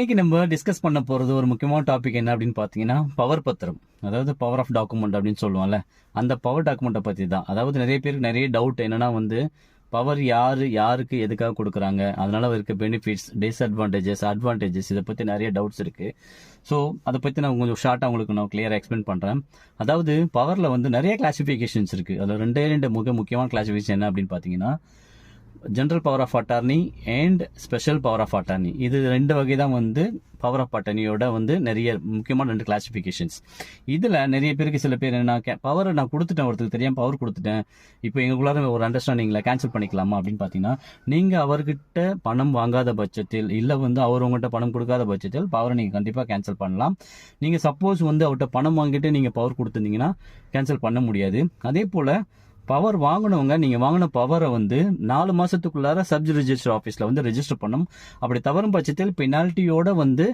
இன்னைக்கு நம்ம டிஸ்கஸ் பண்ண போறது ஒரு முக்கியமான டாபிக் என்ன அப்படின்னு பாத்தீங்கன்னா பவர் பத்திரம். அதாவது பவர் ஆஃப் டாக்குமெண்ட் அப்படின்னு சொல்லுவோம்ல அந்த பவர் டாக்குமெண்ட்டை பத்தி தான் அதாவது நிறைய பேருக்கு நிறைய டவுட் என்னன்னா வந்து பவர் யாரு யாருக்கு எதுக்காக கொடுக்குறாங்க? அதனால இருக்க பெனிஃபிட்ஸ் டிஸ்அட்வான்டேஜஸ் அட்வான்டேஜஸ் இதை பத்தி நிறைய டவுட்ஸ் இருக்கு. ஸோ அதை பத்தி நான் கொஞ்சம் ஷார்ட்டாக உங்களுக்கு நான் கிளியராக எக்ஸ்பிளைன் பண்றேன். அதாவது பவர்ல வந்து நிறைய கிளாசிஃபிகேஷன்ஸ் இருக்கு. அதில் ரெண்டே ரெண்டு மிக முக்கியமான கிளாசிஃபிகேஷன் என்ன அப்படின்னு பாத்தீங்கன்னா general power of attorney and special power of attorney இது ரெண்டு வகை தான் வந்து பவர் ஆஃப் அட்டார்னியோட வந்து நிறைய முக்கியமான ரெண்டு கிளாசிஃபிகேஷன்ஸ் இதில் நிறைய பேருக்கு சில பேர் என்ன பவரை நான் கொடுத்துட்டேன் ஒருத்தருக்கு தெரியாமல் பவர் கொடுத்துட்டேன். இப்போ எங்களுக்குள்ளார ஒரு அண்டர்ஸ்டாண்டிங்கில் கேன்சல் பண்ணிக்கலாமா? அப்படின்னு பார்த்தீங்கன்னா நீங்கள் அவர்கிட்ட பணம் வாங்காத பட்சத்தில் இல்லை வந்து அவர் உங்கள்கிட்ட பணம் கொடுக்காத பட்சத்தில் பவரை நீங்கள் கண்டிப்பாக கேன்சல் பண்ணலாம். நீங்கள் சப்போஸ் வந்து அவர்கிட்ட பணம் வாங்கிட்டு நீங்கள் பவர் கொடுத்துருந்தீங்கன்னா கேன்சல் பண்ண முடியாது. அதே போல் பவர் வாங்கினவங்க நீங்கள் வாங்கின பவரை வந்து நாலு மாதத்துக்குள்ளார சப் ரிஜிஸ்டர் ஆஃபீஸில் வந்து ரெஜிஸ்டர் பண்ணும் அப்படி தவறும் பட்சத்தில் பெனால்ட்டியோட வந்து